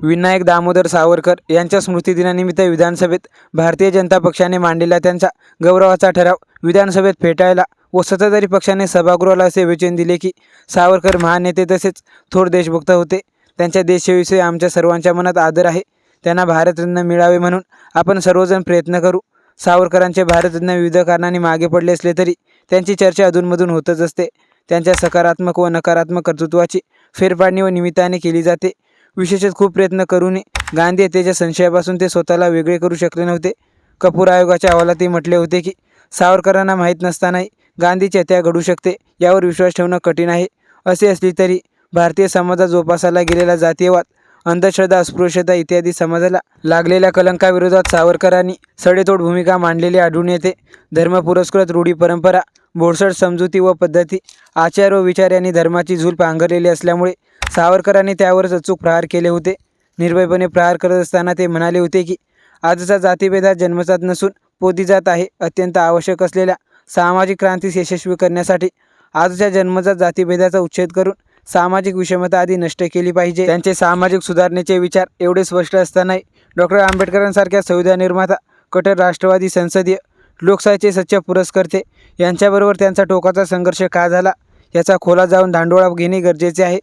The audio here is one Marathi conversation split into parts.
विनायक दामोदर सावरकर यांच्या स्मृतिदिनानिमित्त विधानसभेत भारतीय जनता पक्षाने मांडलेला त्यांचा गौरवाचा ठराव विधानसभेत फेटाळला व सत्ताधारी पक्षाने सभागृहाला असे वेचन दिले की सावरकर महानेते तसेच थोर देशभक्त होते. त्यांच्या देशसेवेविषयी आमच्या सर्वांच्या मनात आदर आहे. त्यांना भारतरत्न मिळावे म्हणून आपण सर्वजण प्रयत्न करू. सावरकरांचे भारतरत्न विविध कारणांनी मागे पडले असले तरी त्यांची चर्चा अधूनमधून होतच असते. त्यांच्या सकारात्मक व नकारात्मक कर्तृत्वाची फेरफाडणी व निमित्ताने केली जाते. विशेषत खूप प्रयत्न करूनही गांधी हत्येच्या संशयापासून ते स्वतःला वेगळे करू शकले नव्हते. कपूर आयोगाच्या अहवालातही म्हटले होते की सावरकरांना माहीत नसतानाही गांधीची हत्या घडू शकते यावर विश्वास ठेवणं कठीण आहे. असे असले तरी भारतीय समाजात जोपासाला गेलेला जातीयवाद अंधश्रद्धा अस्पृश्यता इत्यादी समाजाला लागलेल्या कलंकाविरोधात सावरकरांनी सडेतोड भूमिका मांडलेली आढळून येते. धर्मपुरस्कृत रूढी परंपरा भोडसड समजुती व पद्धती आचार व विचार यांनी धर्माची झूल पांघरलेली असल्यामुळे सावरकरांनी त्यावरच अचूक प्रहार केले होते. निर्भयपणे प्रहार करत असताना ते म्हणाले होते की आजचा जातीभेद हा जन्मजात नसून पोती जात आहे अत्यंत आवश्यक असलेल्या सामाजिक क्रांतीस यशस्वी करण्यासाठी आजच्या जन्मजात जातीभेदाचा उच्छेद करून सामाजिक विषमता आधी नष्ट केली पाहिजे. त्यांचे सामाजिक सुधारणेचे विचार एवढे स्पष्ट असतानाही डॉक्टर आंबेडकरांसारख्या संविधान निर्माता कट्टर राष्ट्रवादी संसदीय लोकशाहीचे सच्च पुरस्कर्ते यांच्याबरोबर त्यांचा टोकाचा संघर्ष का झाला याचा खोला जाऊन धांडोळा घेणे गरजेचे आहे.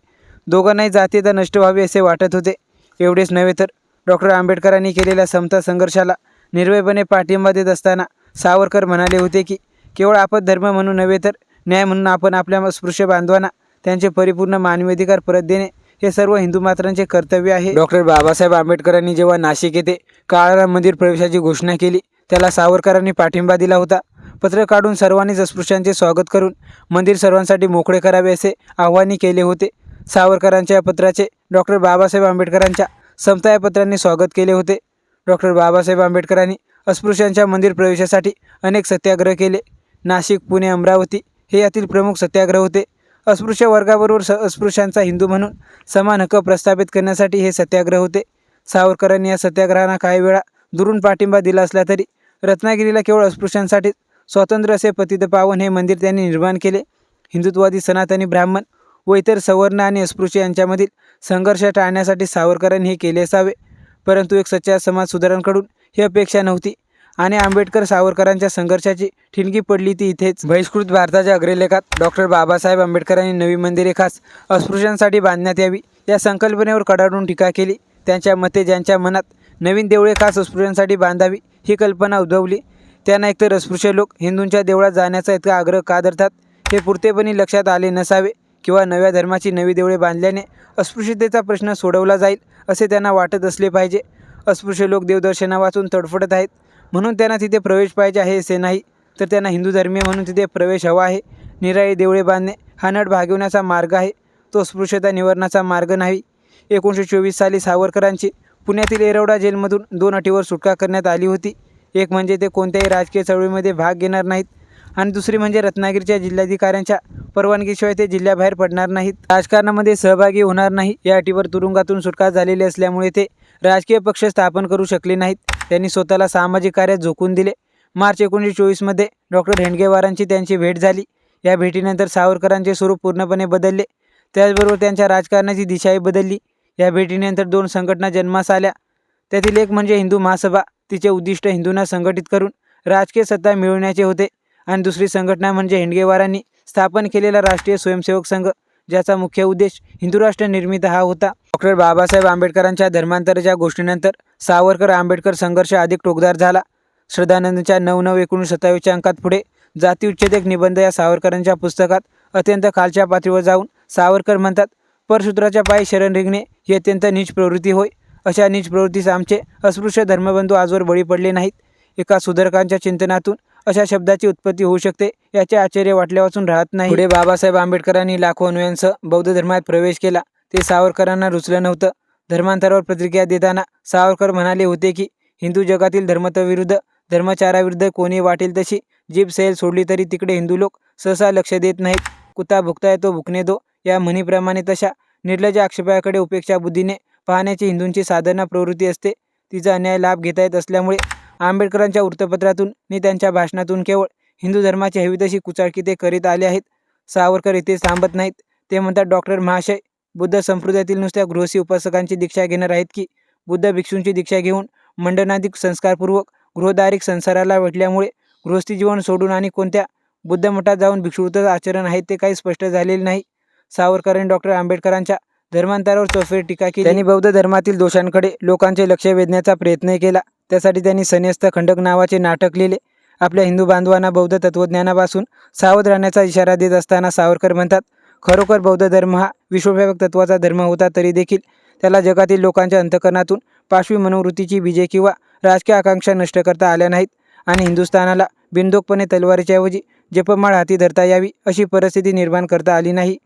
दोघांनाही जातीयता नष्ट व्हावी असे वाटत होते. एवढेच नव्हे तर डॉक्टर आंबेडकरांनी केलेल्या समता संघर्षाला निर्भयपणे पाठिंबा देत असताना सावरकर म्हणाले होते की केवळ आपण धर्म म्हणून नव्हे तर न्याय म्हणून आपण आपल्या स्पृश्य बांधवांना त्यांचे परिपूर्ण मानवी अधिकार परत देणे हे सर्व हिंदू मात्रांचे कर्तव्य आहे. डॉक्टर बाबासाहेब आंबेडकरांनी जेव्हा नाशिक येथे काळाराम मंदिर प्रवेशाची घोषणा केली त्याला सावरकरांनी पाठिंबा दिला होता. पत्र काढून सर्वांनीच अस्पृश्यांचे स्वागत करून मंदिर सर्वांसाठी मोकळे करावे असे आव्हानही केले होते. सावरकरांच्या या पत्राचे डॉक्टर बाबासाहेब आंबेडकरांच्या समता या पत्रांनी स्वागत केले होते. डॉक्टर बाबासाहेब आंबेडकरांनी अस्पृश्यांच्या मंदिर प्रवेशासाठी अनेक सत्याग्रह केले. नाशिक पुणे अमरावती हे यातील प्रमुख सत्याग्रह होते. अस्पृश्य वर्गाबरोबर स अस्पृश्यांचा हिंदू म्हणून समान हक्क प्रस्थापित करण्यासाठी हे सत्याग्रह होते. सावरकरांनी या सत्याग्रहांना काही वेळा दुरून पाठिंबा दिला असला तरी रत्नागिरीला केवळ अस्पृश्यांसाठी स्वतंत्र असे पतित पावन हे मंदिर त्यांनी निर्माण केले. हिंदुत्ववादी सनातनी ब्राह्मण व इतर सवर्ण आणि अस्पृश्य यांच्यामधील संघर्ष टाळण्यासाठी सावरकरांनी हे केले असावे. परंतु एक सच्चा समाज सुधारांकडून ही अपेक्षा नव्हती आणि आंबेडकर सावरकरांच्या संघर्षाची ठिणगी पडली ती इथेच. बहिष्कृत भारताच्या अग्रलेखात डॉक्टर बाबासाहेब आंबेडकरांनी नवी मंदिरे खास अस्पृश्यांसाठी बांधण्यात यावी या संकल्पनेवर कडाडून टीका केली. त्यांच्या मते ज्यांच्या मनात नवीन देवळे खास अस्पृश्यांसाठी बांधावी ही कल्पना उद्भवली. त्यांना एकतर अस्पृश्य लोक हिंदूंच्या देवळात जाण्याचा इतका आग्रह का धरतात हे पुरतेपणी लक्षात आले नसावे. किंवा नव्या धर्माची नवी देवळे बांधल्याने अस्पृश्यतेचा प्रश्न सोडवला जाईल असे त्यांना वाटत असले पाहिजे. अस्पृश्य लोक देवदर्शनावाचून तडफडत आहेत. म्हणून त्यांना तिथे प्रवेश पाहिजे आहे असे नाही. तर त्यांना हिंदू धर्मीय म्हणून तिथे प्रवेश हवा आहे. निराळी देवळे बांधणे हा नट भागवण्याचा मार्ग आहे. तो अस्पृश्यता निवारणाचा मार्ग नाही. एकोणीसशे चोवीस साली सावरकरांची पुण्यातील एरवडा जेलमधून दोन अटीवर सुटका करण्यात आली होती. एक म्हणजे ते कोणत्याही राजकीय चळवळीमध्ये भाग घेणार नाहीत. आणि दुसरी म्हणजे रत्नागिरीच्या जिल्हाधिकाऱ्यांच्या परवानगीशिवाय ते जिल्ह्याबाहेर पडणार नाहीत. राजकारणामध्ये सहभागी होणार नाही. या अटीवर तुरुंगातून सुटका झालेली असल्यामुळे ते राजकीय पक्ष स्थापन करू शकले नाहीत. त्यांनी स्वतःला सामाजिक कार्यात झोकून दिले. मार्च एकोणीसशे चोवीसमध्ये डॉक्टर हेंडगेवारांची त्यांची भेट झाली. या भेटीनंतर सावरकरांचे स्वरूप पूर्णपणे बदलले. त्याचबरोबर त्यांच्या राजकारणाची दिशाही बदलली. या भेटीनंतर दोन संघटना जन्मास आल्या. त्यातील एक म्हणजे हिंदू महासभा तिचे उद्दिष्ट हिंदूंना संघटित करून राजकीय सत्ता मिळवण्याचे होते. आणि दुसरी संघटना म्हणजे हेंडगेवारांनी स्थापन केलेला राष्ट्रीय स्वयंसेवक संघ ज्याचा मुख्य उद्देश हिंदू राष्ट्र निर्मिती हा होता. डॉक्टर बाबासाहेब आंबेडकरांच्या धर्मांतराच्या गोष्टीनंतर सावरकर आंबेडकर संघर्ष अधिक टोकदार झाला. श्रद्धानंदच्या नऊ नऊ एकोणीस सत्तावीसच्या अंकात पुढे जाती उच्छेदक निबंध या सावरकरांच्या पुस्तकात अत्यंत खालच्या पातळीवर जाऊन सावरकर म्हणतात परसूत्राच्या पायी शरण रिंगणे ही अत्यंत नीच प्रवृत्ती होय. अशा नीच प्रवृत्तीस आमचे अस्पृश्य धर्मबंधू आजवर बळी पडले नाहीत. एका सुधारकांच्या चिंतनातून अशा शब्दाची उत्पत्ती होऊ शकते. याचे आश्चर्य वाटल्यापासून राहत नाही. पुढे बाबासाहेब आंबेडकरांनी लाखो अनुयांसह बौद्ध धर्मात प्रवेश केला. ते सावरकरांना रुचलं नव्हतं. धर्मांतरावर प्रतिक्रिया देताना सावरकर म्हणाले होते की हिंदू जगातील धर्मत्वविरुद्ध धर्मचाराविरुद्ध कोणी वाटेल तशी जीभ सैल सोडली तरी तिकडे हिंदू लोक सहसा लक्ष देत नाहीत. कुता भुकताय तो भुकणे दो. या म्हणीप्रमाणे तशा निर्लज आक्षेपाकडे उपेक्षा बुद्धीने पाहण्याची हिंदूंची साधना प्रवृत्ती असते. तिचा अन्याय लाभ घेता येत असल्यामुळे आंबेडकरांच्या वृत्तपत्रातून आणि त्यांच्या भाषणातून केवळ हिंदू धर्माची हवी तशी कुचाळकी ते करीत आले आहेत. सावरकर इथे थांबत नाहीत. ते म्हणतात डॉक्टर महाशय बुद्ध संप्रदायातील नुसत्या गृहसी उपासकांची दीक्षा घेणार आहेत की बुद्ध भिक्षूंची दीक्षा घेऊन मंडनाधिक संस्कारपूर्वक गृहदारिक संसाराला वेटल्यामुळे गृहस्थी जीवन सोडून आणि कोणत्या बुद्ध मठात जाऊन भिक्षुत्व आचरण आहे ते काही स्पष्ट झालेले नाही. सावरकरांनी डॉक्टर आंबेडकरांच्या धर्मांतरावर चौफेर टीका केली. त्यांनी बौद्ध धर्मातील दोषांकडे लोकांचे लक्ष वेधण्याचा प्रयत्न केला. त्यासाठी त्यांनी सन्यस्त खंडक नावाचे नाटक लिहिले. आपल्या हिंदू बांधवांना बौद्ध तत्त्वज्ञानापासून सावध राहण्याचा इशारा देत असताना सावरकर म्हणतात खरोखर बौद्ध धर्म हा विश्वव्यापक तत्वाचा धर्म होता तरी देखील त्याला जगातील लोकांच्या अंतकरणातून पाशवी मनोवृत्तीची बीजे किंवा राजकीय आकांक्षा नष्ट करता आल्या नाहीत आणि हिंदुस्थानाला बिनधोकपणे तलवारीच्या ऐवजी जपमाळ हाती धरता यावी अशी परिस्थिती निर्माण करता आली नाही.